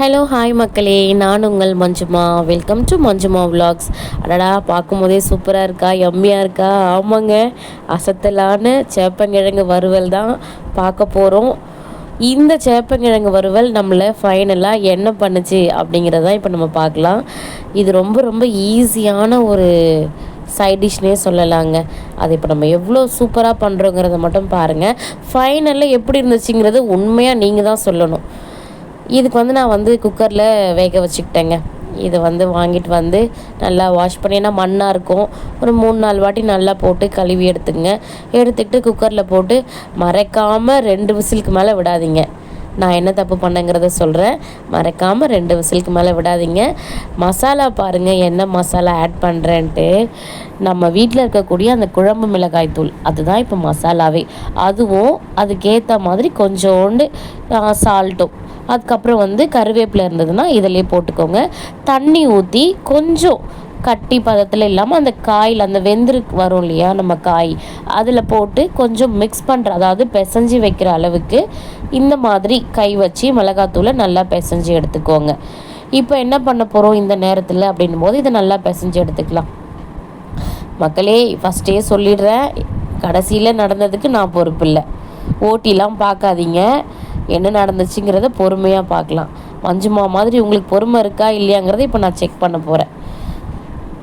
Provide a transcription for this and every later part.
Hello hi மக்களே. நான் உங்கள் Manjuma. Welcome to Manjuma vlogs அடடா பார்க்கும்போதே சூப்பராக இருக்கா? எம்மியாக இருக்கா? ஆமாங்க. அசத்தலான சேப்பங்கிழங்கு வறுவல் தான் பார்க்க போகிறோம் இந்த சேப்பங்கிழங்கு வறுவல் நம்மளை ஃபைனலாக என்ன பண்ணுச்சு அப்படிங்கிறதான் இப்போ நம்ம பார்க்கலாம். இது ரொம்ப ரொம்ப ஈஸியான ஒரு சைட் டிஷ்னே சொல்லலாங்க. அது இப்போ நம்ம எவ்வளோ சூப்பராக பண்ணுறோங்கிறத மட்டும் பாருங்கள் ஃபைனலில் எப்படி இருந்துச்சுங்கிறது உண்மையாக நீங்கள் தான் சொல்லணும். இதுக்கு வந்து நான் வந்து குக்கரில் வேக வச்சுக்கிட்டேங்க. இதை வந்து வாங்கிட்டு வந்து நல்லா வாஷ் பண்ணி ஏன்னா மண்ணாக இருக்கும். ஒரு மூணு நாலு வாட்டி நல்லா போட்டு கழுவி எடுத்துங்க எடுத்துக்கிட்டு குக்கரில் போட்டு மறைக்காமல் ரெண்டு விசிலுக்கு மேலே விடாதீங்க. நான் என்ன தப்பு பண்ணேங்கிறத சொல்கிறேன் மறக்காமல் ரெண்டு விசிலுக்கு மேலே விடாதீங்க. மசாலா பாருங்கள் என்ன மசாலா ஆட் பண்ணுறேன்ட்டு நம்ம வீட்டில் இருக்கக்கூடிய அந்த குழம்பு மிளகாய் தூள் அதுதான் இப்போ மசாலாவே. அதுவும் அதுக்கேற்ற மாதிரி கொஞ்சோண்டு சால்ட்டும் அதுக்கப்புறம் வந்து கருவேப்பிலை இருந்ததுன்னா இதிலே போட்டுக்கோங்க. தண்ணி ஊற்றி கொஞ்சம் கட்டி பதத்தில் இல்லாமல் அந்த காயில் அந்த வெந்திரு வரும் இல்லையா நம்ம காய் அதில் போட்டு கொஞ்சம் மிக்ஸ் பண்ணுற அதாவது பிசைஞ்சு வைக்கிற அளவுக்கு இந்த மாதிரி கை வச்சு மிளகாத்தூளை நல்லா பிசைஞ்சு எடுத்துக்கோங்க. இப்போ என்ன பண்ண போகிறோம் இந்த நேரத்தில் அப்படின்னும் போது இதை நல்லா பிசைஞ்சு எடுத்துக்கலாம். மக்களே ஃபஸ்ட்டே சொல்லிடுறேன். கடைசியில் நடந்ததுக்கு நான் பொறுப்பு இல்லை. ஓட்டிலாம் பார்க்காதீங்க. என்ன நடந்துச்சுங்கிறத பொறுமையாக பார்க்கலாம். மஞ்சுமா மாதிரி உங்களுக்கு பொறுமை இருக்கா இல்லையாங்கிறத இப்போ நான் செக் பண்ண போகிறேன்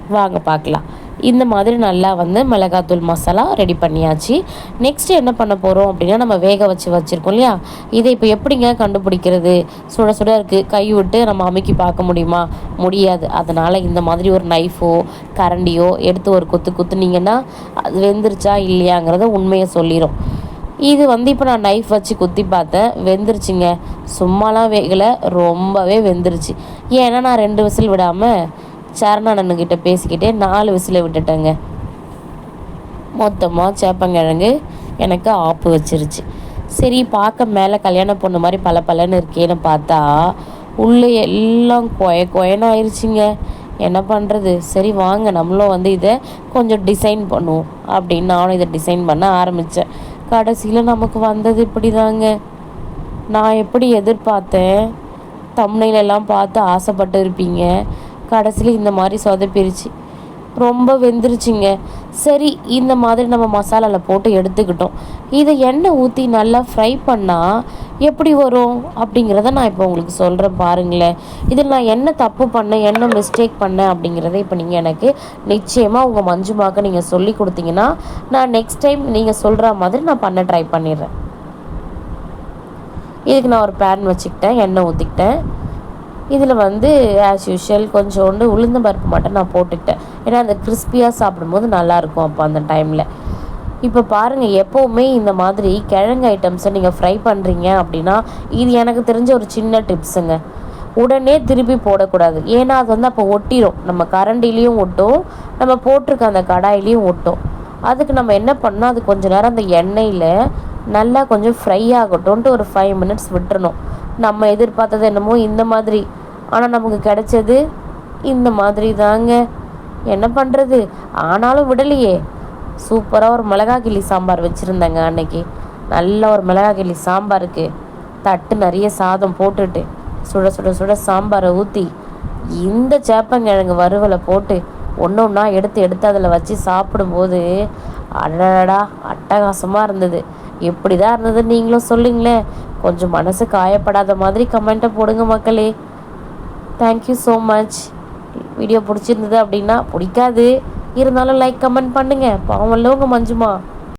வாங்க பார்க்கலாம். இந்த மாதிரி நல்லா வந்து மிளகாத்தூள் மசாலா ரெடி பண்ணியாச்சு. நெக்ஸ்ட் என்ன பண்ண போகிறோம் அப்படின்னா நம்ம வேக வச்சு வச்சுருக்கோம் இல்லையா? இதை இப்போ எப்படிங்க கண்டுபிடிக்கிறது? சுட சுட இருக்குது கை விட்டு நம்ம அமுக்கி பார்க்க முடியுமா? முடியாது. அதனால் இந்த மாதிரி ஒரு நைஃபோ கரண்டியோ எடுத்து ஒரு குத்து குத்துனீங்கன்னா அது வெந்துருச்சா இல்லையாங்கிறத உண்மையை சொல்லிடும் இது வந்து இப்போ நான் நைஃப் வச்சு குத்தி பார்த்தேன். வெந்துருச்சுங்க. சும்மாலாம் வேகலை. ரொம்பவே வெந்துருச்சு. ஏன்னா நான் ரெண்டு விசில் விடாமல் சரணண்ணன்கிட்ட பேசிக்கிட்டே நாலு விசில விட்டுட்டேங்க. மொத்தமாக சேப்பங்கிழங்கு எனக்கு ஆப்பு வச்சிருச்சு. சரி பார்க்க மேலே கல்யாண பொண்ணு மாதிரி பல பலன்னு இருக்கேன்னு பார்த்தா உள்ளே எல்லாம் கொய கொயன்னு ஆயிடுச்சுங்க என்ன பண்ணுறது சரி வாங்க நம்மளும் வந்து இதை கொஞ்சம் டிசைன் பண்ணுவோம் அப்படின்னு நானும் இதை டிசைன் பண்ண ஆரம்பித்தேன் கடைசியில் நமக்கு வந்தது இப்படி தாங்க நான் எப்படி எதிர்பார்த்தேன்? தம்னையிலெல்லாம் பார்த்து ஆசைப்பட்டு இருப்பீங்க. கடைசியில் இந்த மாதிரி சொதப்பிருச்சு ரொம்ப வெந்துருச்சுங்க. சரி இந்த மாதிரி நம்ம மசாலாவில் போட்டு எடுத்துக்கிட்டோம். இதை எண்ணெய் ஊற்றி நல்லா ஃப்ரை பண்ணால் எப்படி வரும்? அப்படிங்கிறத நான் இப்போ உங்களுக்கு சொல்கிறேன் பாருங்களேன். இதில் நான் என்ன தப்பு பண்ணேன் என்ன மிஸ்டேக் பண்ணேன் அப்படிங்கிறத இப்போ நீங்கள் எனக்கு நிச்சயமாக உங்கள் மஞ்சுமாக்க நீங்கள் சொல்லி கொடுத்தீங்கன்னா நான் நெக்ஸ்ட் டைம் நீங்கள் சொல்கிற மாதிரி நான் பண்ண ட்ரை பண்ணிடுறேன். இதுக்கு நான் ஒரு பேன் வச்சுக்கிட்டேன் எண்ணெய் ஊற்றிக்கிட்டேன் இதில் வந்து ஆஸ் யூஷுவல் கொஞ்சோண்டு உளுந்த பருப்பு மட்டும் நான் போட்டுக்கிட்டேன். ஏன்னா அந்த கிறிஸ்பியாக சாப்பிடும்போது நல்லாயிருக்கும் அப்போ அந்த டைமில் இப்போ பாருங்கள் எப்போவுமே இந்த மாதிரி கிழங்கு ஐட்டம்ஸை நீங்கள் ஃப்ரை பண்ணுறீங்க அப்படின்னா இது எனக்கு தெரிஞ்ச ஒரு சின்ன டிப்ஸுங்க உடனே திருப்பி போடக்கூடாது. ஏன்னா அது வந்து அப்போ ஒட்டிடும் நம்ம கரண்டிலையும் ஒட்டும். நம்ம போட்டிருக்க அந்த கடாயிலையும் ஒட்டும். அதுக்கு நம்ம என்ன பண்ணோம் அது கொஞ்ச நேரம் அந்த எண்ணெயில் நல்லா கொஞ்சம் ஃப்ரை ஆகட்டும்ன்ட்டு ஒரு ஃபைவ் மினிட்ஸ் விட்டுறணும். நம்ம எதிர்பார்த்தது என்னமோ இந்த மாதிரி. ஆனால் நமக்கு கிடைச்சது இந்த மாதிரி தாங்க. என்ன பண்ணுறது ஆனாலும் விடலையே. சூப்பராக ஒரு மிளகா கிள்ளி சாம்பார் வச்சுருந்தேங்க அன்னைக்கு. நல்ல ஒரு மிளகா கிள்ளி சாம்பாருக்கு. தட்டு நிறைய சாதம் போட்டுட்டு சுட சுட சுட சாம்பாரை ஊற்றி இந்த சேப்பங்கிழங்கு வறுவலை போட்டு ஒன்று ஒன்றா எடுத்து எடுத்து அதில் வச்சு சாப்பிடும்போது அடடா அட்டகாசமாக இருந்தது. எப்படி தான் நீங்களும் சொல்லுங்களேன். கொஞ்சம் மனசு காயப்படாத மாதிரி கமெண்ட்டை போடுங்க மக்களே. தேங்க்யூ ஸோ மச் வீடியோ பிடிச்சிருந்தது அப்படின்னா பிடிக்காது. இருந்தாலும் லைக் கமெண்ட் பண்ணுங்கள் பாவம்ல உங்கள் மஞ்சுமா.